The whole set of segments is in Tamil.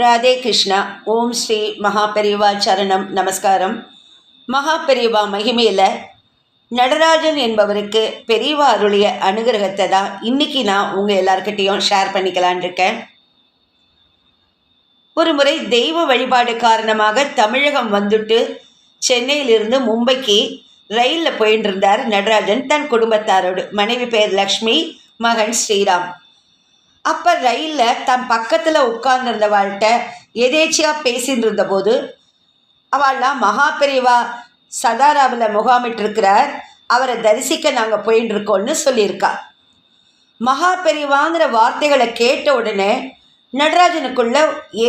ராதே கிருஷ்ணா ஓம் ஸ்ரீ மகாபெரிவா சரணம் நமஸ்காரம். மகாபெரிவா மகிமையில் நடராஜன் என்பவருக்கு பெரியவா அருளிய அனுகிரகத்தை தான் இன்னைக்கு நான் உங்கள் எல்லார்கிட்டேயும் ஷேர் பண்ணிக்கலான் இருக்கேன். ஒரு முறை தெய்வ வழிபாடு காரணமாக தமிழகம் வந்துட்டு சென்னையிலிருந்து மும்பைக்கு ரயிலில் போயின்னு இருந்தார் நடராஜன். தன் குடும்பத்தாரோடு மனைவி பேர் லக்ஷ்மி மகன் ஸ்ரீராம். அப்போ ரயிலில் தன் பக்கத்தில் உட்கார்ந்துருந்தவாள்கிட்ட எதேச்சியாக பேசின்னு இருந்தபோது அவள்லாம் மகாபெரிவா சதாராவில் முகாமிட்டிருக்கிறார். அவரை தரிசிக்க நாங்கள் போயின்னு இருக்கோம்னு சொல்லியிருக்கா மகாபெரிவாங்கிற வார்த்தைகளை கேட்ட உடனே நடராஜனுக்குள்ள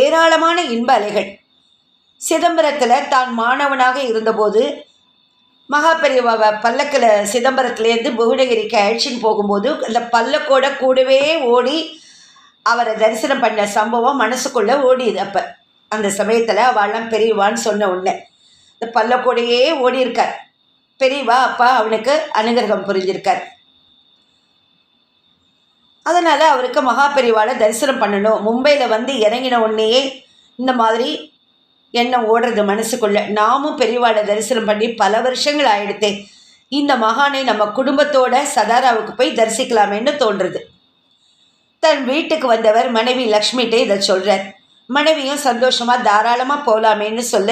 ஏராளமான இன்ப அலைகள். சிதம்பரத்தில் தான் மாணவனாக இருந்தபோது மகாபெரிவாவை பல்லக்கில் சிதம்பரத்துலேருந்து புவனகிரிக்கு அழைச்சின்னு போகும்போது அந்த பல்லக்கோட கூடவே ஓடி அவரை தரிசனம் பண்ண சம்பவம் மனசுக்குள்ளே ஓடிது அப்போ. அந்த சமயத்தில் அவெல்லாம் பெரியவான்னு சொன்ன உடனே இந்த பல்லக்கோடையே ஓடியிருக்கார். பெரியவா அப்பா அவனுக்கு அனுகிரகம் புரிஞ்சிருக்கார். அதனால் அவருக்கு மகா மகாபெரிவாளை தரிசனம் பண்ணணும். மும்பையில் வந்து இறங்கின உடனேயே இந்த மாதிரி எண்ணம் ஓடுறது மனசுக்குள்ள. நாமும் பெரியவாளை தரிசனம் பண்ணி பல வருஷங்கள் ஆயிடுத்தே. இந்த மகானை நம்ம குடும்பத்தோட சதாராவுக்கு போய் தரிசிக்கலாமேன்னு தோன்றுறது தன் வீட்டுக்கு வந்தவர் மனைவி லக்ஷ்மிகிட்ட இதை சொல்கிறார் மனைவியும் சந்தோஷமாக தாராளமாக போகலாமேன்னு சொல்ல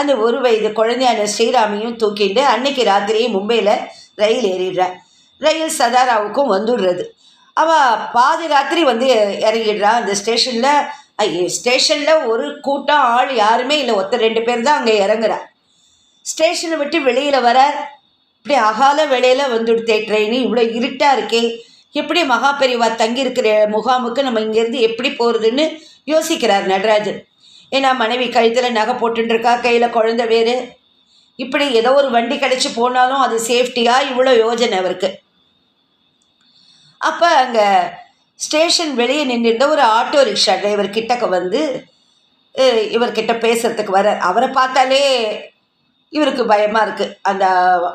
அந்த ஒரு வயது குழந்தையான ஸ்ரீராமையும் தூக்கிட்டு அன்னைக்கு ராத்திரியே மும்பையில் ரயில் ஏறிடுறார். ரயில் சதாராவுக்கும் வந்துடுறது. அவள் பாதி ராத்திரி வந்து இறங்கிடுறா. அந்த ஸ்டேஷனில் ஸ்டேஷனில் ஒரு கூட்டம் ஆள் யாருமே இல்லை. ஒத்த ரெண்டு பேர் தான் அங்கே இறங்குறா. ஸ்டேஷனை விட்டு வெளியில் வர இப்படி அகால வேலையில் வந்துடுத்தே ட்ரெயின். இவ்வளோ இருட்டாக இருக்கே. எப்படி மகாபெரிவா தங்கியிருக்கிற முகாமுக்கு நம்ம இங்கேருந்து எப்படி போகிறதுன்னு யோசிக்கிறார் நடராஜன். ஏன்னா மனைவி கழுத்தில் நகை போட்டுருக்கா கையில் குழந்த வேறு. இப்படி ஏதோ ஒரு வண்டி கிடச்சி போனாலும் அது சேஃப்டியாக இவ்வளோ யோஜனை அவருக்கு. அப்போ அங்கே ஸ்டேஷன் வெளியே நின்றுருந்த ஒரு ஆட்டோ ரிக்ஷா டிரைவர் கிட்டக்க வந்து இவர்கிட்ட பேசுறதுக்கு வர அவரை பார்த்தாலே இவருக்கு பயமாக இருக்குது அந்த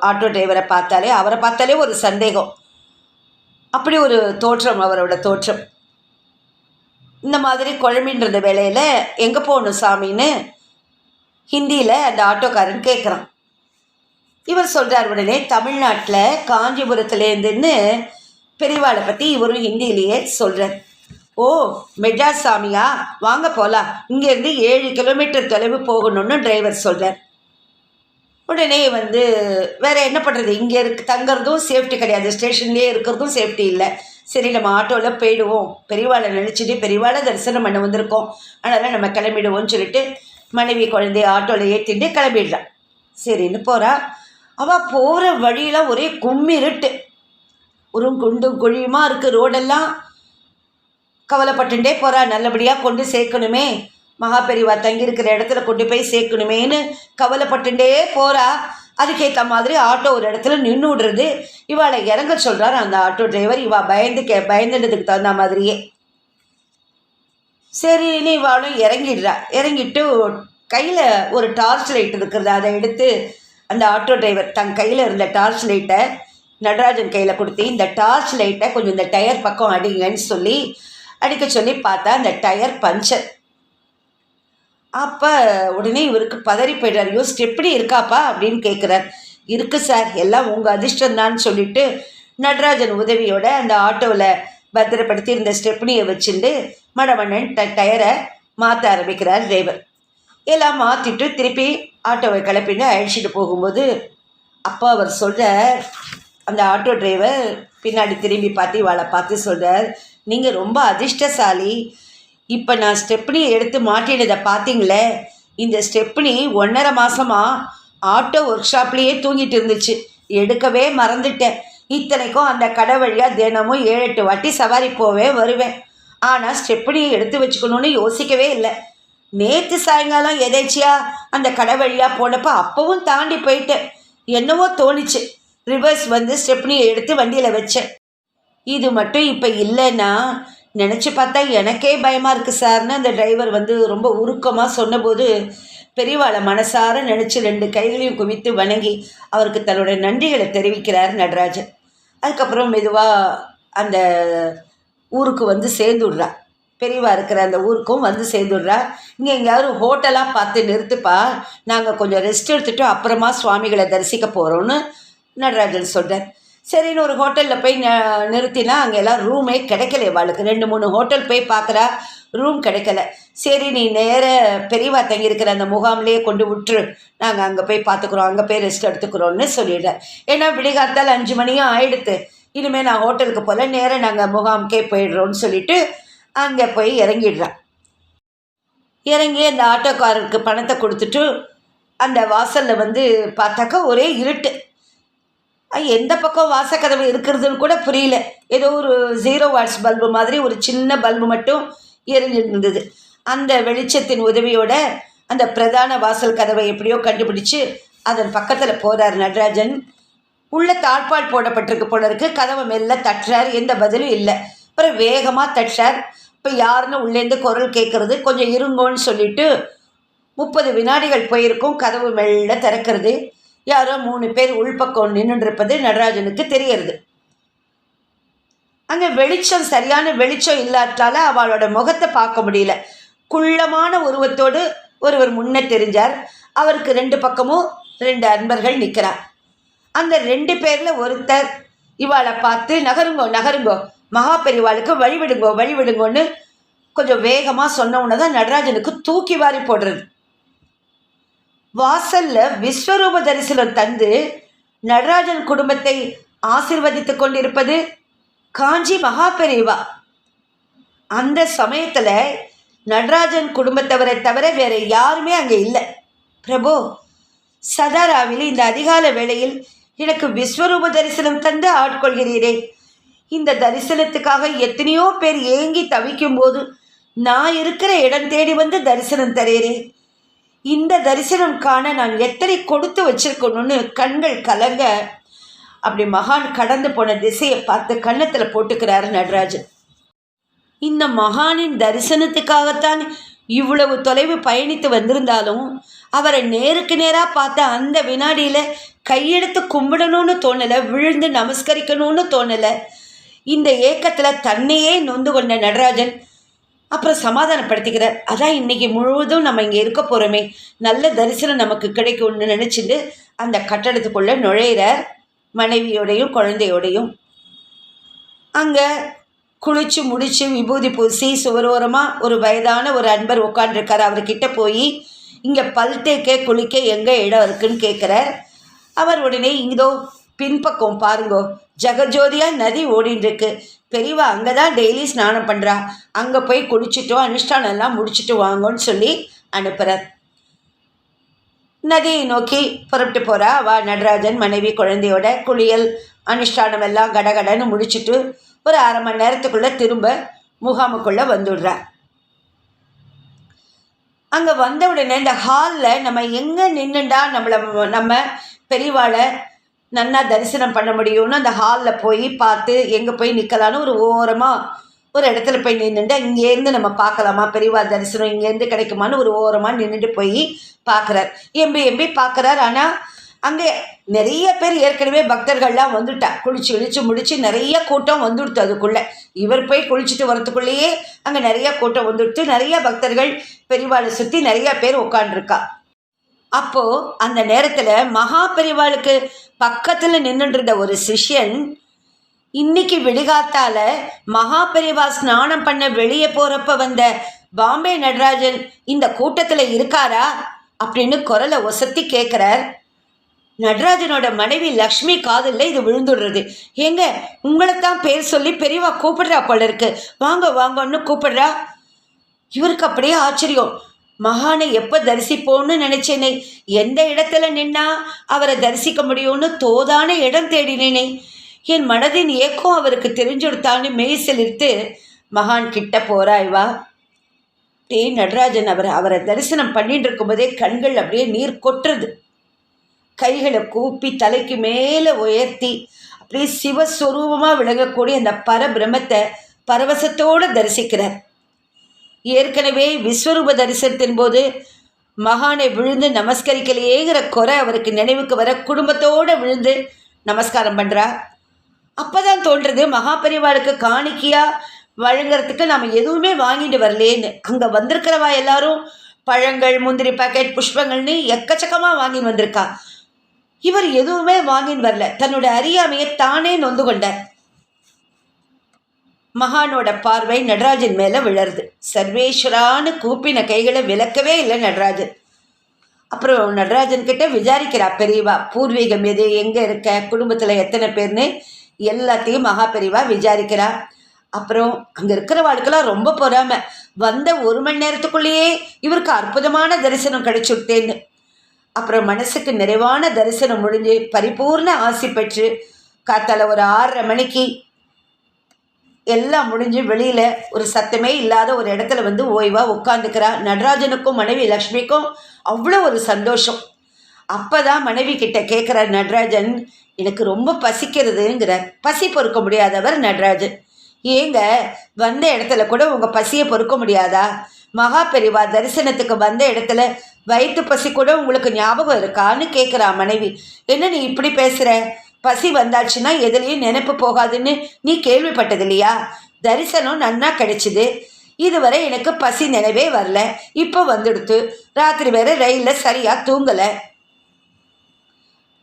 ஆட்டோ டிரைவரை பார்த்தாலே அவரை பார்த்தாலே ஒரு சந்தேகம். அப்படி ஒரு தோற்றம் அவரோட தோற்றம். இந்த மாதிரி குழம்பின்றது வேலையில் எங்கே போகணும் சாமின்னு? ஹிந்தியில் அந்த ஆட்டோக்காரன் கேட்குறான் இவர் சொல்கிறார் உடனே தமிழ்நாட்டில் காஞ்சிபுரத்துலேருந்துன்னு பெரியவாளை பற்றி இவரும் ஹிந்திலேயே சொல்கிறார் ஓ மெட்ராஸ் சாமியா? வாங்க போகலாம் இங்கேருந்து ஏழு கிலோமீட்டர் தொலைவு போகணும்னு டிரைவர் சொல்கிறார் உடனே வந்து வேற என்ன பண்ணுறது இங்கே இருக்கு தங்குறதும் சேஃப்டி கிடையாது. ஸ்டேஷன்லேயே இருக்கிறதும் சேஃப்டி இல்லை. சரி நம்ம ஆட்டோவில் போயிடுவோம். பெரியவாளை நினச்சிட்டு பெரியவாளை தரிசனம் பண்ண வந்திருக்கோம். அதனால் நம்ம கிளம்பிடுவோம்னு சொல்லிட்டு மனைவி குழந்தைய ஆட்டோவில் ஏற்றிட்டு கிளம்பிடுறான் சரின்னு போகிறா அவள் போகிற வழியில் ஒரே கும்மிருட்டு. ஒரு குண்டும் குழியுமாக இருக்குது ரோடெல்லாம். கவலைப்பட்டுட்டே போகிறா நல்லபடியாக கொண்டு சேர்க்கணுமே. மகாபெரிவா தங்கியிருக்கிற இடத்துல கொண்டு போய் சேர்க்கணுமேன்னு கவலைப்பட்டுட்டே போகிறா அதுக்கேற்ற மாதிரி ஆட்டோ ஒரு இடத்துல நின்று விடுறது. இவாளை இறங்க சொல்கிறார் அந்த ஆட்டோ டிரைவர். இவா பயந்து கே பயந்துட்டதுக்கு தகுந்த மாதிரியே. சரின்னு இவாளும் இறங்கிடுறா. இறங்கிட்டு கையில் ஒரு டார்ச் லைட் இருக்கிறது. அதை எடுத்து அந்த ஆட்டோ டிரைவர் தன் கையில் இருந்த டார்ச் லைட்டை நடராஜன் கையில் கொடுத்து இந்த டார்ச் லைட்டை கொஞ்சம் இந்த டயர் பக்கம் அடிங்கன்னு சொல்லி அடிக்க சொல்லி பார்த்தா அந்த டயர் பஞ்சர். அப்போ உடனே இவருக்கு பதறி போயிடுறார். யோ ஸ்டெப்னி இருக்காப்பா அப்படின்னு கேட்குறார் இருக்கு சார் எல்லாம் உங்கள் அதிர்ஷ்டம்தான்னு சொல்லிட்டு நடராஜன் உதவியோட அந்த ஆட்டோவில் பத்திரப்படுத்தி இருந்த ஸ்டெப்னியை வச்சுட்டு மடமண்ணன் ட டயரை மாற்ற ஆரம்பிக்கிறார் டிரைவர் எல்லாம் மாற்றிட்டு திருப்பி ஆட்டோவை கிளப்பின்னு அழைச்சிட்டு போகும்போது அப்பா அவர் சொல்கிறார் அந்த ஆட்டோ டிரைவர் பின்னாடி திரும்பி பார்த்து இவாளை பார்த்து சொல்கிறார் நீங்கள் ரொம்ப அதிர்ஷ்டசாலி இப்போ நான் ஸ்டெப்னியை எடுத்து மாட்டினதை பார்த்தீங்களே இந்த ஸ்டெப்னி ஒன்றரை மாதமாக ஆட்டோ ஒர்க் ஷாப்லேயே தூங்கிட்டு இருந்துச்சு. எடுக்கவே மறந்துட்டேன். இத்தனைக்கும் அந்த கடை வழியாக தினமும் ஏழு எட்டு வாட்டி சவாரி போவே வருவேன். ஆனால் ஸ்டெப்னியை எடுத்து வச்சுக்கணும்னு யோசிக்கவே இல்லை. நேற்று சாயங்காலம் எதேச்சியா அந்த கடை வழியாக போனப்போ அப்போவும் தாண்டி போயிட்டேன். என்னவோ தோணுச்சு. ரிவர்ஸ் வந்து ஸ்டெப்னியை எடுத்து வண்டியில் வச்சேன். இது மட்டும் இப்போ இல்லைன்னா நினச்சி பார்த்தா எனக்கே பயமாக இருக்குது சார்னு அந்த டிரைவர் வந்து ரொம்ப உருக்கமாக சொன்னபோது பெரியவாளை மனசார நினச்சி ரெண்டு கைகளையும் குவித்து வணங்கி அவருக்கு தன்னுடைய நன்றிகளை தெரிவிக்கிறார் நடராஜன். அதுக்கப்புறம் மெதுவாக அந்த ஊருக்கு வந்து சேர்ந்துடுறா. பெரியவா இருக்கிற அந்த ஊருக்கும் வந்து சேர்ந்துடுறா. இங்கே எங்கேயாவது ஹோட்டலாக பார்த்து நிறுத்துப்பா. நாங்கள் கொஞ்சம் ரெஸ்ட் எடுத்துகிட்டு அப்புறமா சுவாமிகளை தரிசிக்க போகிறோன்னு நடராஜன் சொல்கிறார் சரின்னு ஒரு ஹோட்டலில் போய் ந நிறுத்தினா அங்கே எல்லாம் ரூமே கிடைக்கல இவாளுக்கு. ரெண்டு மூணு ஹோட்டல் போய் பார்க்குறா ரூம் கிடைக்கல. சரி நீ நேர பெரியவா தங்கி இருக்கிற அந்த முகாம்லேயே கொண்டு விட்டுரு. நாங்கள் அங்கே போய் பார்த்துக்குறோம் அங்கே போய் ரெஸ்ட் எடுத்துக்கிறோன்னு சொல்லிடுறேன் ஏன்னா விடிகாத்தால் அஞ்சு மணியும் ஆயிடுத்து. இனிமேல் நான் ஹோட்டலுக்கு போல நேராக நாங்கள் முகாமுக்கே போயிடுறோன்னு சொல்லிட்டு அங்கே போய் இறங்கிடுறான் இறங்கி அந்த ஆட்டோக்காரருக்கு பணத்தை கொடுத்துட்டு அந்த வாசலில் வந்து பார்த்தாக்கா ஒரே இருட்டு. எந்த பக்கம் வாசக்கதவு இருக்கிறதுன்னு கூட புரியல. ஏதோ ஒரு ஜீரோ வாட்ஸ் பல்பு மாதிரி ஒரு சின்ன பல்பு மட்டும் எரிஞ்சிருந்தது. அந்த வெளிச்சத்தின் உதவியோட அந்த பிரதான வாசல் கதவை எப்படியோ கண்டுபிடிச்சு அதன் பக்கத்தில் போகிறார் நடராஜன். உள்ள தாழ்பால் போடப்பட்டிருக்கு போல இருக்கு. கதவை மெல்ல தட்டுறார். எந்த பதிலும் இல்லை. அப்புறம் வேகமாக தட்டுறார். இப்போ யாருன்னு உள்ளேருந்து குரல் கேட்குறது கொஞ்சம் இருங்கோன்னு சொல்லிட்டு முப்பது வினாடிகள் போயிருக்கும். கதவு மெல்ல திறக்கிறது. யாரோ மூணு பேர் உள்பக்கம் நின்றுருப்பது நடராஜனுக்கு தெரியறது. அங்கே வெளிச்சம் சரியான வெளிச்சம் இல்லாட்டால அவளோட முகத்தை பார்க்க முடியல. குள்ளமான உருவத்தோடு ஒருவர் முன்ன தெரிஞ்சார். அவருக்கு ரெண்டு பக்கமும் ரெண்டு அன்பர்கள் நிற்கிறார் அந்த ரெண்டு பேரில் ஒருத்தர் இவாளை பார்த்து நகருங்கோ நகருங்கோ மகா பெரிவாளுக்கு வழிவிடுங்கோ வழிவிடுங்கோன்னு கொஞ்சம் வேகமாக சொன்ன உடனே தான் நடராஜனுக்கு தூக்கி வாரி போடுறது. வாசல்ல விஸ்வரூப தரிசனம் தந்து நடராஜன் குடும்பத்தை ஆசிர்வதித்து கொண்டிருப்பது காஞ்சி மகா பெரியவா அந்த சமயத்தில் நடராஜன் குடும்பத்தவரை தவிர வேற யாருமே அங்கே இல்லை. பிரபு சதாராவில் இந்த அதிகால வேளையில் எனக்கு விஸ்வரூப தரிசனம் தந்து ஆட்கொள்கிறீரே. இந்த தரிசனத்துக்காக எத்தனையோ பேர் ஏங்கி தவிக்கும் போது நான் இருக்கிற இடம் தேடி வந்து தரிசனம் தரேரே இந்த தரிசனம் காண நான் எத்தனை கொடுத்து வச்சிருக்கணும்னு கண்கள் கலங்க. அப்படி மகான் கடந்து போன திசையை பார்த்து கன்னத்தில் போட்டுக்கிறாரு நடராஜன். இந்த மகானின் தரிசனத்துக்காகத்தான் இவ்வளவு தொலைவு பயணித்து வந்திருந்தாலும் அவரை நேருக்கு நேராக பார்த்த அந்த வினாடியில் கையெடுத்து கும்பிடணும்னு தோணலை விழுந்து நமஸ்கரிக்கணும்னு தோணலை. இந்த ஏக்கத்தில் தன்னையே நொந்து கொண்ட நடராஜன் அப்புறம் சமாதானப்படுத்திக்கிறார் அதான் இன்னைக்கு முழுவதும் நம்ம இங்கே இருக்க போகிறோமே நல்ல தரிசனம் நமக்கு கிடைக்கும்னு நினச்சிட்டு அந்த கட்டடத்துக்குள்ளே நுழையிறார் மனைவியோடையும் குழந்தையோடையும். அங்கே குளிச்சு முடிச்சு விபூதி பூசி சுவரோரமாக ஒரு வயதான ஒரு அன்பர் உட்காண்டிருக்கார் அவர்கிட்ட போய் இங்கே பல் தேக்க குளிக்க எங்கே இடம் இருக்குன்னு கேட்குறார் அவர் உடனே இதோ பின்பக்கம் பாருங்கோ. ஜெகஜோதியா நதி ஓடின்னு இருக்கு பெரியவா அங்கே தான் டெய்லி ஸ்நானம் பண்ணுறா அங்கே போய் குளிச்சுட்டோம் அனுஷ்டானம் எல்லாம் முடிச்சுட்டு வாங்கன்னு சொல்லி அனுப்புகிறார் நதியை நோக்கி புறப்பட்டு போகிறா வா நடராஜன் மனைவி குழந்தையோட குளியல் அனுஷ்டானம் எல்லாம் கடகடன்னு முடிச்சுட்டு ஒரு அரை மணி நேரத்துக்குள்ளே திரும்ப முகாமுக்குள்ளே வந்துடுறா. அங்கே வந்த உடனே இந்த ஹாலில் நம்ம எங்கே நின்றுண்டா நம்மளை நம்ம பெரியவாளை நன்னா தரிசனம் பண்ண முடியும்னு அந்த ஹாலில் போய் பார்த்து எங்கே போய் நிற்கலான்னு ஒரு ஓரமாக ஒரு இடத்துல போய் நின்றுட்டு இங்கேருந்து நம்ம பார்க்கலாமா? பெரியவா தரிசனம் இங்கேருந்து கிடைக்குமான்னு ஒரு ஓரமாக நின்றுட்டு போய் பார்க்குறார். எம்பி எம்பி பார்க்குறார். ஆனால் அங்கே நிறைய பேர் ஏற்கனவே பக்தர்கள்லாம் வந்துட்டா. குளிச்சு குளிச்சு முடிச்சு நிறைய கூட்டம் வந்துடுத்து அதுக்குள்ளே. இவர் போய் குளிச்சுட்டு வரத்துக்குள்ளேயே அங்கே நிறைய கூட்டம் வந்துடுத்து. நிறைய பக்தர்கள் பெரியவாளை சுற்றி நிறைய பேர் உட்காண்டிருக்கா அப்போது அந்த நேரத்தில் மகா பெரிவாளுக்கு பக்கத்தில் நின்றுட்டு இருந்த ஒரு சிஷ்யன் இன்னைக்கு விடிகாத்தால மகாபெரிவா ஸ்நானம் பண்ண வெளியே போகிறப்ப வந்த பாம்பே நடராஜன் இந்த கூட்டத்தில் இருக்காரா அப்படின்னு குரலை ஒசத்தி கேட்குறார் நடராஜனோட மனைவி லக்ஷ்மி காதலில் இது விழுந்துடுறது. ஏங்க உங்களைத்தான் பேர் சொல்லி பெரியவா கூப்பிடுறா போல இருக்கு. வாங்க வாங்கன்னு கூப்பிடுறா. இவருக்கு அப்படியே ஆச்சரியம். மகானை எப்போ தரிசிப்போன்னு நினைச்சேனே? எந்த இடத்துல நின்னா அவரை தரிசிக்க முடியும்னு தோதான இடம் தேடினேனே. என் மனதின் ஏக்கம் அவருக்கு தெரிஞ்சொடுத்தான்னு மெய் செலுத்து மகான் கிட்ட போறா டி நடராஜன் அவர் அவரை தரிசனம் பண்ணிட்டு இருக்கும்போதே கண்கள் அப்படியே நீர் கொட்டுறது. கைகளை கூப்பி தலைக்கு மேலே உயர்த்தி அப்படியே சிவஸ்வரூபமாக விளங்கக்கூடிய அந்த பரபிரமத்தை பரவசத்தோடு தரிசிக்கிறார். ஏற்கனவே விஸ்வரூப தரிசனத்தின் போது மகானை விழுந்து நமஸ்கரிக்கலையேங்கிற குறை அவருக்கு நினைவுக்கு வர குடும்பத்தோடு விழுந்து நமஸ்காரம் பண்ணுறா அப்போ தான் தோன்றது மகாபரிவாளுக்கு வழங்குறதுக்கு நம்ம எதுவுமே வாங்கிட்டு வரலேன்னு. அங்கே வந்திருக்கிறவா எல்லாரும் பழங்கள் முந்திரி பாக்கெட் புஷ்பங்கள்னு எக்கச்சக்கமாக வாங்கின்னு வந்திருக்கா. இவர் எதுவுமே வாங்கின்னு வரல. தன்னோட அறியாமையை தானே நொந்து கொண்டார். மகானோட பார்வை நடராஜன் மேலே விழருது சர்வேஸ்வரான்னு கூப்பின கைகளை விளக்கவே இல்லை நடராஜன். அப்புறம் நடராஜன் கிட்ட விசாரிக்கிறா பெரியவா பூர்வீகம் எது எங்கே இருக்க குடும்பத்தில் எத்தனை பேர்னு? எல்லாத்தையும் மகா பெரியவா விசாரிக்கிறா. அப்புறம் அங்கே இருக்கிறவாளுக்கெல்லாம் ரொம்ப பொறாம. வந்த ஒரு மணி நேரத்துக்குள்ளேயே இவருக்கு அற்புதமான தரிசனம் கிடைச்சுட்டேன்னு அப்புறம் மனசுக்கு நிறைவான தரிசனம் முடிஞ்சு பரிபூர்ண ஆசி பெற்று காத்தால ஒரு ஆறரை மணிக்கு எல்லாம் முடிஞ்சு வெளியில் ஒரு சத்தமே இல்லாத ஒரு இடத்துல வந்து ஓய்வாக உட்காந்துக்கிறா நடராஜனுக்கும் மனைவி லக்ஷ்மிக்கும் அவ்வளோ ஒரு சந்தோஷம். அப்போ தான் மனைவி கிட்ட கேட்குறார் நடராஜன் எனக்கு ரொம்ப பசிக்கிறதுங்கிறார். பசி பொறுக்க முடியாதவர் நடராஜன். ஏங்க வந்த இடத்துல கூட உங்கள் பசியை பொறுக்க முடியாதா? மகா பெரிவா தரிசனத்துக்கு வந்த இடத்துல வயிற்று பசி கூட உங்களுக்கு ஞாபகம் இருக்கான்னு கேட்குறா மனைவி. என்ன நீ இப்படி பேசுகிற பசி வந்தாச்சுன்னா எதுலேயும் நினைப்பு போகாதுன்னு நீ கேள்விப்பட்டது இல்லையா தரிசனம் நன்னா கிடைச்சிது. இதுவரை எனக்கு பசி நினைவே வரல. இப்போ வந்துடுத்து. ராத்திரி வேற ரயிலில் சரியாக தூங்கலை.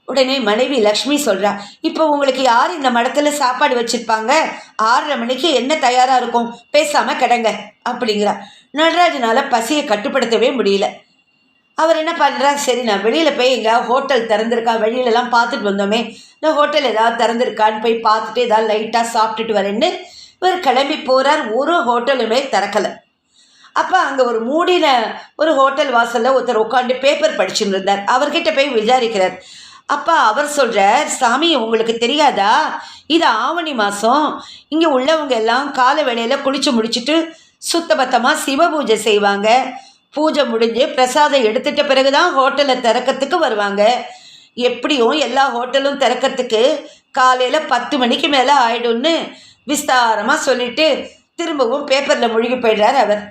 உடனே மனைவி லக்ஷ்மி சொல்கிறா இப்போ உங்களுக்கு யார் இந்த மடத்தில் சாப்பாடு வச்சுருப்பாங்க? ஆறரை மணிக்கு என்ன தயாராக இருக்கும்? பேசாமல் கிடங்க. அப்படிங்கிறா. நடராஜனால் பசியை கட்டுப்படுத்தவே முடியல. அவர் என்ன பண்ணுறா சரி நான் வெளியில் போய் எங்கே ஹோட்டல் திறந்துருக்கா வெளியிலலாம் பார்த்துட்டு வந்தோமே. நான் ஹோட்டல் ஏதாவது திறந்துருக்கான்னு போய் பார்த்துட்டு ஏதாவது லைட்டாக சாப்பிட்டுட்டு வரேன்னு இவர் கிளம்பி போகிறார் ஒரு ஹோட்டலுமே திறக்கலை. அப்போ அங்கே ஒரு மூடின ஒரு ஹோட்டல் வாசலில் ஒருத்தர் உட்காந்து பேப்பர் படிச்சுட்டு இருந்தார். அவர்கிட்ட போய் விசாரிக்கிறார். அப்பா அவர் சொல்கிறார் சாமி உங்களுக்கு தெரியாதா? இது ஆவணி மாதம் இங்கே உள்ளவங்க எல்லாம் காலை வேளையில் குளிச்சு முடிச்சுட்டு சுத்தபத்தமாக சிவ பூஜை செய்வாங்க. பூஜை முடிஞ்சு பிரசாதம் எடுத்துட்ட பிறகு தான் ஹோட்டலை திறக்கிறதுக்கு வருவாங்க. எப்படியும் எல்லா ஹோட்டலும் திறக்கிறதுக்கு காலையில் பத்து மணிக்கு மேலே ஆயிடும்னு விஸ்தாரமாக சொல்லிட்டு திரும்பவும் பேப்பரில் முழுகி போயிடுறார் அவர்.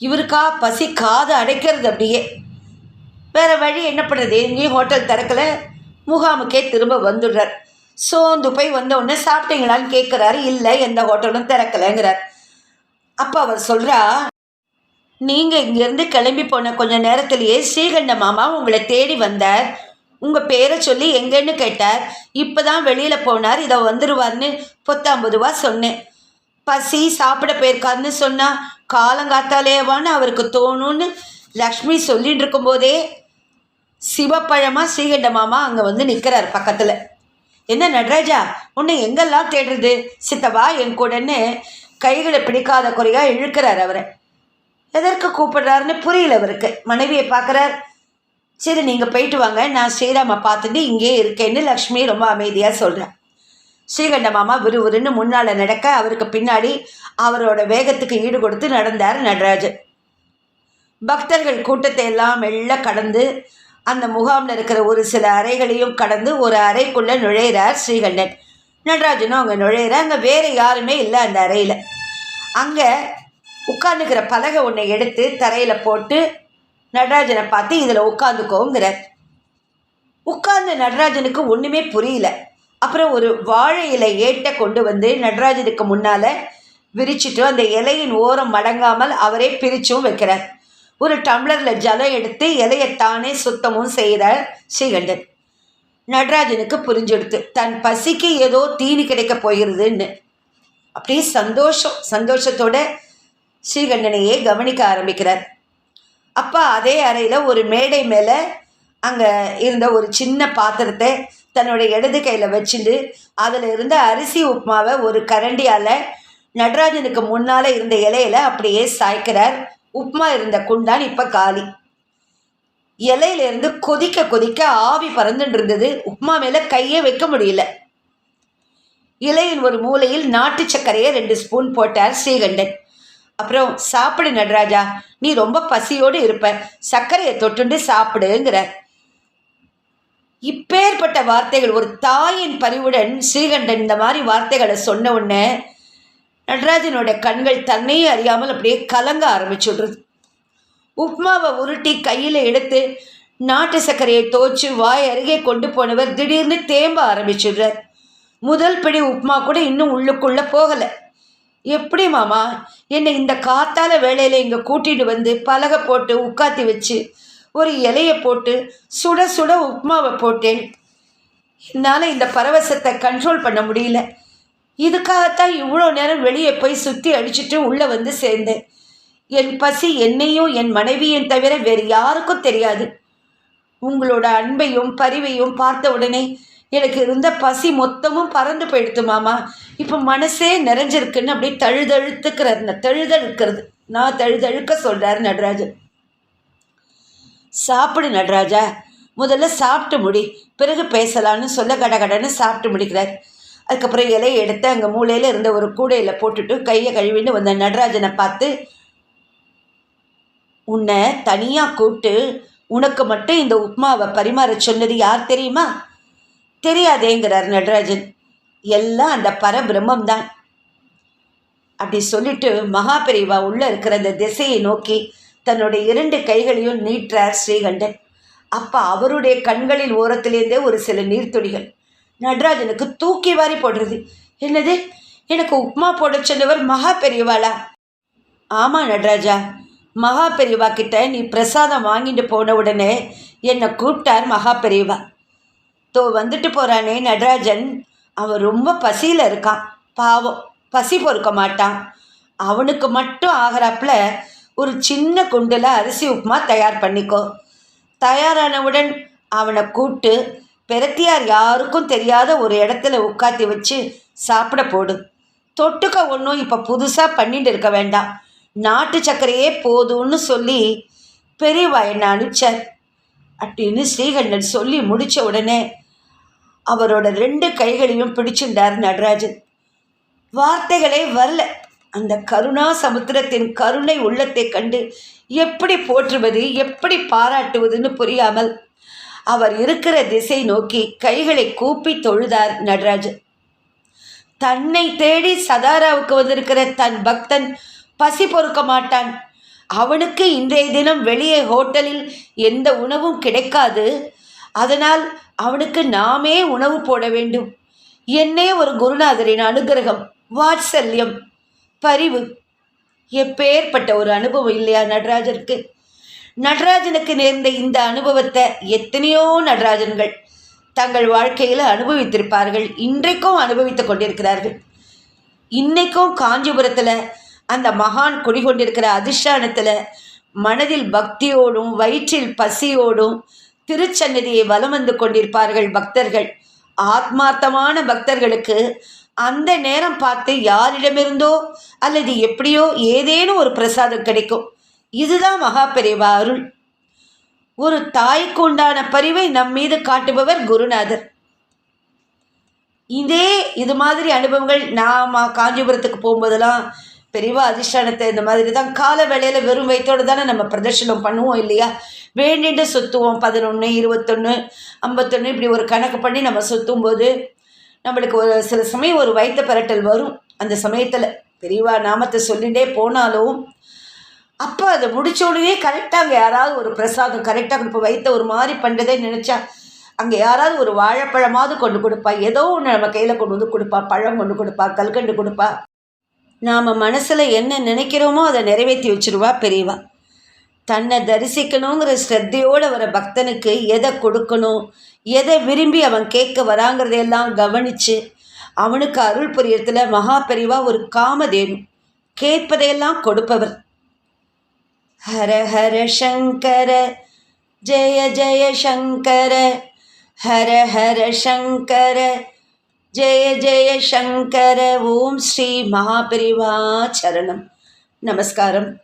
இவருக்கா பசி காது அடைக்கிறது அப்படியே. வேறு வழி என்ன பண்ணுறது எங்கேயும் ஹோட்டல் திறக்கல. முகாமுக்கே திரும்ப வந்துடுறார். சோர்ந்து போய் வந்தவுடனே சாப்பிட்டீங்களான்னு கேட்குறாரு இல்லை எந்த ஹோட்டலும் திறக்கலைங்கிறார். அப்போ அவர் சொல்கிறா நீங்கள் இங்கேருந்து கிளம்பி போன கொஞ்ச நேரத்திலேயே ஸ்ரீகண்ட மாமா உங்களை தேடி வந்தார். உங்கள் பேரை சொல்லி எங்கேன்னு கேட்டார். இப்போ தான் வெளியில் போனார். இதை வந்துடுவார்னு பத்தொம்பது ரூபா சொன்னேன். பசி சாப்பிட போயிருக்காருன்னு சொன்னால் காலங்காத்தாலேவான்னு அவருக்கு தோணும்னு லக்ஷ்மி சொல்லிட்டு இருக்கும்போதே சிவப்பழமாக ஸ்ரீகண்ட மாமா அங்கே வந்து நிற்கிறார் பக்கத்தில். என்ன நடராஜா உன்னை எங்கெல்லாம் தேடுறது? சித்தவா என் கூடன்னு கைகளை பிடிக்காத குறையாக இழுக்கிறார் அவரை. எதற்கு கூப்பிடுறாருன்னு புரியல அவருக்கு. மனைவியை பார்க்குறார். சரி நீங்கள் போயிட்டு வாங்க. நான் ஸ்ரீராமை பார்த்துட்டு இங்கே இருக்கேன்னு லக்ஷ்மி ரொம்ப அமைதியாக சொல்கிறேன் ஸ்ரீகண்ட மாமா விறுவிறுன்னு முன்னால் நடக்க அவருக்கு பின்னாடி அவரோட வேகத்துக்கு ஈடு கொடுத்து நடந்தார் நடராஜன். பக்தர்கள் கூட்டத்தை எல்லாம் மெல்ல கடந்து அந்த முகாமில் இருக்கிற ஒரு சில அறைகளையும் கடந்து ஒரு அறைக்குள்ளே நுழையிறார் ஸ்ரீகண்டன். நடராஜனும் அங்கே நுழையிற அங்கே வேறு யாருமே இல்லை அந்த அறையில். அங்கே உட்காந்துக்கிற பலகை ஒன்றை எடுத்து தரையில் போட்டு நடராஜனை பார்த்து இதில் உட்காந்துக்கோங்கிறார் உட்கார்ந்து நடராஜனுக்கு ஒன்றுமே புரியல. அப்புறம் ஒரு வாழை இலை ஏட்டை கொண்டு வந்து நடராஜனுக்கு முன்னால் விரிச்சிட்டு அந்த இலையின் ஓரம் மடங்காமல் அவரே பிரிச்சும் வைக்கிறார். ஒரு டம்ளரில் ஜலம் எடுத்து இலையை தானே சுத்தமும் செய்கிறார் ஸ்ரீகண்டன். நடராஜனுக்கு புரிஞ்செடுத்து தன் பசிக்கு ஏதோ தீனி கிடைக்க போகிறதுன்னு. அப்படியே சந்தோஷம் சந்தோஷத்தோட ஸ்ரீகண்டனையே கவனிக்க ஆரம்பிக்கிறார். அப்பா அதே அறையில் ஒரு மேடை மேலே அங்கே இருந்த ஒரு சின்ன பாத்திரத்தை தன்னுடைய இடது கையில் வச்சுட்டு அதில் இருந்த அரிசி உப்புமாவை ஒரு கரண்டியால் நடராஜனுக்கு முன்னால் இருந்த இலையில அப்படியே சாய்க்கிறார். உப்புமா இருந்த குண்டான் இப்போ காலி. இலையிலேருந்து கொதிக்க கொதிக்க ஆவி பறந்துட்டு இருந்தது. உப்புமா மேலே கையே வைக்க முடியல. இலையின் ஒரு மூலையில் நாட்டு சர்க்கரையை ரெண்டு ஸ்பூன் போட்டார் ஸ்ரீகண்டன். அப்புறம் சாப்பிடு நடராஜா நீ ரொம்ப பசியோடு இருப்ப. சர்க்கரையை தொட்டுண்டு சாப்பிடுங்கிற. இப்பேற்பட்ட வார்த்தைகள் ஒரு தாயின் பரிவுடன் ஸ்ரீகண்டன் இந்த மாதிரி வார்த்தைகளை சொன்ன உடனே நடராஜனோட கண்கள் தன்னையே அறியாமல் அப்படியே கலங்க ஆரம்பிச்சுடுறது. உப்மாவை உருட்டி கையில் எடுத்து நாட்டு சர்க்கரையை தோச்சு வாய் அருகே கொண்டு போனவர் திடீர்னு தேம்ப ஆரம்பிச்சிடுறார். முதல் பிடி உப்மா கூட இன்னும் உள்ளுக்குள்ளே போகலை. எப்படி மாமா? என்னை இந்த காத்தால வேலையில் இங்கே கூட்டிட்டு வந்து பலகை போட்டு உட்காத்தி வச்சு ஒரு இலையை போட்டு சுட சுட உப்மாவை போட்டேன். என்னால் இந்த பரவசத்தை கண்ட்ரோல் பண்ண முடியல. இதுக்காகத்தான் இவ்வளோ நேரம் வெளியே போய் சுற்றி அடிச்சுட்டு உள்ளே வந்து சேர்ந்தேன். என் பசி என்னையும் என் மனைவியும் தவிர வேறு யாருக்கும் தெரியாது. உங்களோட அன்பையும் பரிவையும் பார்த்த உடனே எனக்கு இருந்த பசி மொத்தமும் பறந்து போயிடுத்து மாமா. இப்போ மனசே நிறைஞ்சிருக்குன்னு அப்படியே தழுதழுத்துக்கிறார் தழுதழுக்கிறது. நான் தழுதழுக்க சொல்கிறாரு நடராஜன். சாப்பிடு நடராஜா. முதல்ல சாப்பிட்டு முடி. பிறகு பேசலான்னு சொல்ல கடகடன்னு சாப்பிட்டு முடிக்கிறார். அதுக்கப்புறம் இலையை எடுத்து அங்கே மூலையில் இருந்த ஒரு கூடையில் போட்டுட்டு கையை கழுவின்னு வந்த நடராஜனை பார்த்து உன்னை தனியாக கூப்பிட்டு உனக்கு மட்டும் இந்த உப்மாவை பரிமாற சொன்னது யார் தெரியுமா? தெரியாதேங்கிறார் நடராஜன். எல்லாம் அந்த பரபிரம்மம் தான் அப்படி சொல்லிட்டு மகாபெரிவா உள்ளே இருக்கிற அந்த திசையை நோக்கி தன்னுடைய இரண்டு கைகளையும் நீட்டார் ஸ்ரீகண்டன். அப்போ அவருடைய கண்களில் ஓரத்திலேருந்தே ஒரு சில நீர்த்துளிகள். நடராஜனுக்கு தூக்கி வாரி போடுறது. என்னது? எனக்கு உப்மா போட சொன்னவர் மகா பெரியவாளா ஆமாம் நடராஜா. மகா பெரியவா கிட்ட நீ பிரசாதம் வாங்கிட்டு போன உடனே என்னை கூப்பிட்டார் மகா பெரியவா தோ வந்துட்டு போகிறானே நடராஜன். அவன் ரொம்ப பசியில் இருக்கான். பாவம் பசி பொறுக்க மாட்டான். அவனுக்கு மட்டும் ஆகிறாப்புல ஒரு சின்ன குண்டில் அரிசி உப்புமா தயார் பண்ணிக்கோ. தயாரானவுடன் அவனை கூப்பிட்டு பெரத்தியார் யாருக்கும் தெரியாத ஒரு இடத்துல உட்காத்தி வச்சு சாப்பிட போடு. தொட்டுக்க ஒன்றும் இப்போ புதுசாக பண்ணிட்டு இருக்க வேண்டாம். நாட்டு சர்க்கரையே போதும்னு சொல்லி பெரியவா என்ன அனுப்பிச்சார். அப்படின்னு ஸ்ரீகண்டன் சொல்லி முடித்த உடனே அவரோட ரெண்டு கைகளையும் பிடிச்சிருந்தார் நடராஜன். வார்த்தைகளே வரல. அந்த கருணா சமுத்திரத்தின் கருணை உள்ளத்தை கண்டு எப்படி போற்றுவது எப்படி பாராட்டுவதுன்னு புரியாமல் அவர் இருக்கிற திசை நோக்கி கைகளை கூப்பி தொழுதார் நடராஜன். தன்னை தேடி சதாராவுக்கு வந்திருக்கிற தன் பக்தன் பசி பொறுக்க மாட்டான். அவனுக்கு இன்றைய தினம் வெளியே ஹோட்டலில் எந்த உணவும் கிடைக்காது. அதனால் அவனுக்கு நாமே உணவு போட வேண்டும். என்னே ஒரு குருநாதரின் அனுகிரகம் வாத்சல்யம் பரிவு. எப்பேற்பட்ட ஒரு அனுபவம் இல்லையா நடராஜனுக்கு நடராஜனுக்கு நேர்ந்த இந்த அனுபவத்தை எத்தனையோ நடராஜன்கள் தங்கள் வாழ்க்கையில் அனுபவித்திருப்பார்கள். இன்றைக்கும் அனுபவித்துக் கொண்டிருக்கிறார்கள். இன்னைக்கும் காஞ்சிபுரத்தில் அந்த மகான் குடிகொண்டிருக்கிற அதிஷ்டானத்தில் மனதில் பக்தியோடும் வயிற்றில் பசியோடும் திருச்சன்னதியை வலம் வந்து கொண்டிருப்பார்கள் பக்தர்கள். ஆத்மார்த்தமான பக்தர்களுக்கு அந்த நேரம் பார்த்து யாரிடமிருந்தோ அல்லது எப்படியோ ஏதேனும் ஒரு பிரசாதம் கிடைக்கும். இதுதான் மகா பெரியவா அருள். ஒரு தாய்க்கு உண்டான பரிவை நம் மீது காட்டுபவர் குருநாதர். இதே இது மாதிரி அனுபவங்கள் நாம் காஞ்சிபுரத்துக்கு போகும்போதெல்லாம் பெரியவா அதிஷ்டானத்தை இந்த மாதிரி தான் கால வேளையில் வெறும் வயிற்றோடு தானே நம்ம பிரதர்ஷனம் பண்ணுவோம் இல்லையா? வேண்டிட்டு சுற்றுவோம் பதினொன்று இருபத்தொன்று ஐம்பத்தொன்று இப்படி ஒரு கணக்கு பண்ணி நம்ம சுற்றும் போது நம்மளுக்கு ஒரு சில சமயம் ஒரு வயிற்று பரட்டல் வரும். அந்த சமயத்தில் பெரியவா நாமத்தை சொல்லிகிட்டே போனாலும் அப்போ அதை முடிச்ச உடனே கரெக்டாக அங்கே யாராவது ஒரு பிரசாதம் கரெக்டாக இப்போ வைத்த ஒரு மாதிரி பண்ணுறதே நினச்சா அங்கே யாராவது ஒரு வாழைப்பழமாவது கொண்டு கொடுப்பா. ஏதோ ஒன்று நம்ம கையில் கொண்டு வந்து கொடுப்பா. பழம் கொண்டு கொடுப்பா. கல்கண்டு கொடுப்பா. நாம் மனசில் என்ன நினைக்கிறோமோ அதை நிறைவேற்றி வச்சுருவா பெரியவா. தன்னை தரிசிக்கணுங்கிற ஸ்ரத்தையோடு வர பக்தனுக்கு எதை கொடுக்கணும் எதை விரும்பி அவன் கேட்க வராங்கிறதையெல்லாம் கவனித்து அவனுக்கு அருள் புரியறதுல மகா பெரிவா ஒரு காமதேனு கேட்பதையெல்லாம் கொடுப்பவர். ஹர ஹர சங்கர ஜெய ஜெய சங்கர ஹர ஹர சங்கர ஜெய ஜெய சங்கர ஓம் ஸ்ரீ மகாபெரிவா சரணம். நமஸ்காரம்.